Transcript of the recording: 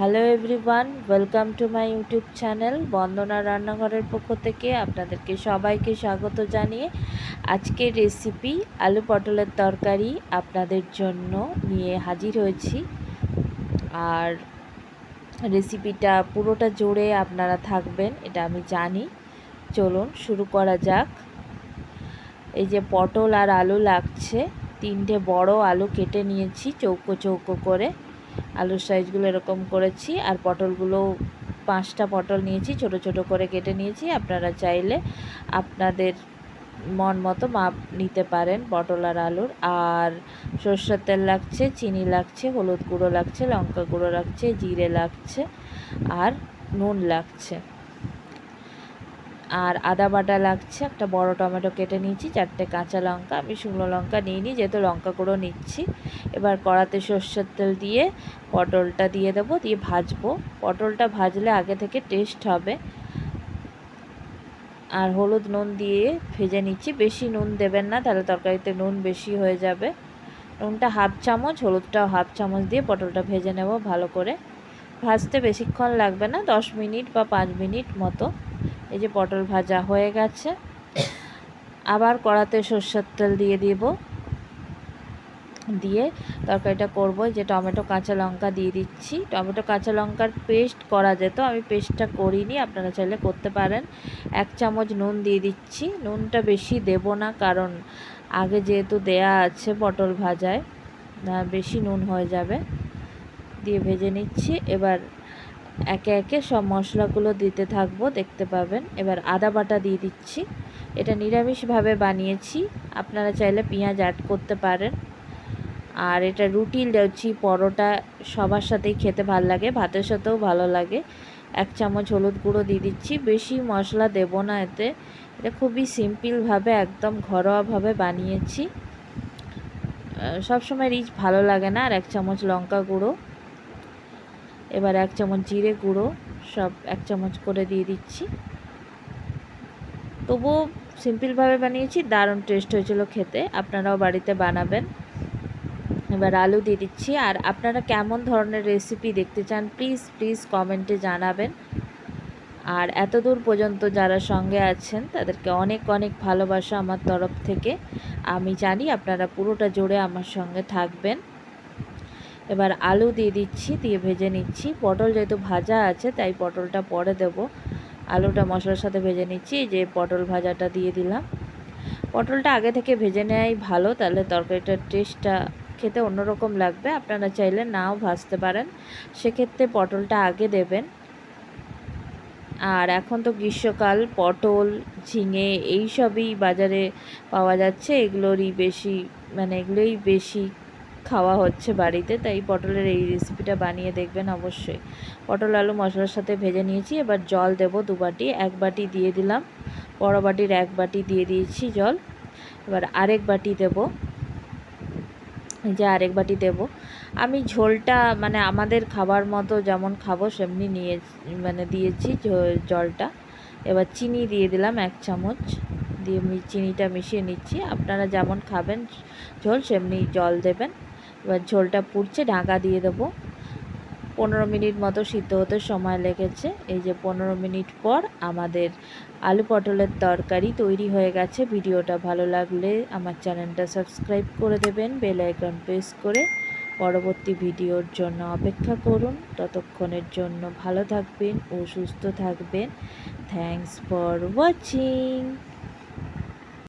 Hello everyone, welcome to my YouTube channel Bandana রান্নাঘরের পক্ষ থেকে আপনাদেরকে সবাইকে স্বাগত জানিয়ে আজকের রেসিপি আলু পটলের তরকারি আপনাদের জন্য নিয়ে হাজির হয়েছি। আর রেসিপিটা পুরোটা জোরে আপনারা থাকবেন, এটা আমি জানি। চলুন শুরু করা যাক। এই যে পটল আর আলু লাগছে, তিনটে বড় আলু কেটে নিয়েছি, চৌকো চৌকো করে। আলুর সাইজগুলো এরকম করেছি আর পটলগুলো পাঁচটা পটল নিয়েছি, ছোট ছোট করে কেটে নিয়েছি। আপনারা চাইলে আপনাদের মন মতো মাপ নিতে পারেন পটল আর আলুর। আর সর্ষের তেল লাগছে, চিনি লাগছে, হলুদ গুঁড়ো লাগছে, লঙ্কা গুঁড়ো লাগছে, জিরে লাগছে আর নুন লাগছে। আর আদা বাটা লাগছে, একটা বড় টমেটো কেটে নিয়েছি, চারটে কাঁচা লঙ্কা, আমি শুকনো লঙ্কা নিইনি যেহেতু লঙ্কা গুঁড়ো নিচ্ছি। এবার কড়াতে সর্ষের তেল দিয়ে পটলটা দিয়ে দেবো, দিয়ে ভাজবো। পটলটা ভাজলে আগে থেকে টেস্ট হবে। আর হলুদ নুন দিয়ে ভেজে নিচ্ছি, বেশি নুন দেবেন না, তাহলে তরকারিতে নুন বেশি হয়ে যাবে। নুনটা হাফ চামচ, হলুদটাও হাফ চামচ দিয়ে পটলটা ভেজে নেব ভালো করে। ভাজতে বেশিক্ষণ লাগবে না, দশ মিনিট বা পাঁচ মিনিট মতো। এই যে পটল ভাজা হয়ে গেছে। আবার কড়াতে সর্ষের তেল দিয়ে দিব। দিয়ে তরকারিটা করব। যে টমেটো, কাঁচা লঙ্কা দিয়ে দিচ্ছি। টমেটো, কাঁচা লঙ্কার পেস্ট করা যেত। আমি পেস্টটা করিনি, আপনারা চাইলে করতে পারেন। এক চামচ নুন দিয়ে দিচ্ছি। নুনটা বেশি দেব না, কারণ আগে যেহেতু দেয়া আছে পটল ভাজায় বেশি নুন হয়ে যাবে। দিয়ে ভেজে নিচ্ছি। এবার একে একে সব মশলাগুলো দিতে থাকব, দেখতে পাবেন। এবার আদা বাটা দিয়ে দিচ্ছি। এটা নিরামিষভাবে বানিয়েছি। আপনারা চাইলে পেঁয়াজ অ্যাড করতে পারেন। আর এটা রুটি, লুচি, পরোটা সবার সাথেই খেতে ভালো লাগে, ভাতের সাথেও ভালো লাগে। এক চামচ হলুদ গুঁড়ো দিয়ে দিচ্ছি। বেশি মশলা দেব না এতে। এটা খুবই সিম্পলভাবে, একদম ঘরোয়াভাবে বানিয়েছি। সবসময় রিচ ভালো লাগে না। আর এক চামচ লঙ্কা গুঁড়ো। এবার এক চামচ জিরে গুঁড়ো সব এক চামচ করে দিয়ে দিচ্ছি। তবুও সিম্পলভাবে বানিয়েছি, দারুণ টেস্ট হয়েছিল খেতে, আপনারাও বাড়িতে বানাবেন। এবার আলু দিয়ে দিচ্ছি, আর আপনারা কেমন ধরনের রেসিপি দেখতে চান প্লিজ প্লিজ কমেন্টে জানাবেন। আর এত দূর পর্যন্ত যারা সঙ্গে আছেন, তাদেরকে অনেক অনেক ভালোবাসা আমার তরফ থেকে। আমি জানি আপনারা পুরোটা জুড়ে আমার সঙ্গে থাকবেন। এবার আলু দিয়ে দিচ্ছি, দিয়ে ভেজে নিচ্ছি। পটল যেহেতু ভাজা আছে, তাই পটলটা পরে দেব। আলুটা মশলার সাথে ভেজে নিচ্ছি যে পটল ভাজাটা দিয়ে দিলাম। পটলটা আগে থেকে ভেজে নেওয়াই ভালো, তাহলে তরকারিটার টেস্টটা খেতে অন্যরকম লাগবে। আপনারা চাইলে নাও ভাজতে পারেন। সেক্ষেত্রে পটলটা আগে দেবেন। আর এখন তো গ্রীষ্মকাল, পটল, ঝিঙে এই সবই বাজারে পাওয়া যাচ্ছে। এগুলোরই বেশি মানে এগুলোই বেশি খাওয়া হচ্ছে বাড়িতে, তাই পটলের এই রেসিপিটা বানিয়ে দেখবেন অবশ্যই। পটল, আলু, মশলার সাথে ভেজে নিয়েছি, এবার জল দেব দু বাটি, এক বাটি দিয়ে দিলাম। বড় বাটির এক বাটি দিয়ে দিয়েছি জল। এবার আরেক বাটি দেব। যে আরেক বাটি দেব। আমি ঝোলটা মানে আমাদের খাবার মতো যেমন খাব, সেমনি নিয়ে মানে দিয়েছি জলটা। এবার চিনি দিয়ে দিলাম এক চামচ। দিয়ে চিনিটা মিশিয়ে নিচ্ছি। আপনারা যেমন খাবেন ঝোল, সেমনি জল দেবেন। এবার ঝোলটা পুড়ছে, ঢাকা দিয়ে দেবো। পনেরো মিনিট মতো সিদ্ধ হতে সময় লেগেছে। এই যে পনেরো মিনিট পর আমাদের আলু পটলের তরকারি তৈরি হয়ে গেছে। ভিডিওটা ভালো লাগলে আমার চ্যানেলটা সাবস্ক্রাইব করে দেবেন, বেল আইকন প্রেস করে পরবর্তী ভিডিওর জন্য অপেক্ষা করুন। ততক্ষণের জন্য ভালো থাকবেন ও সুস্থ থাকবেন। Thanks for watching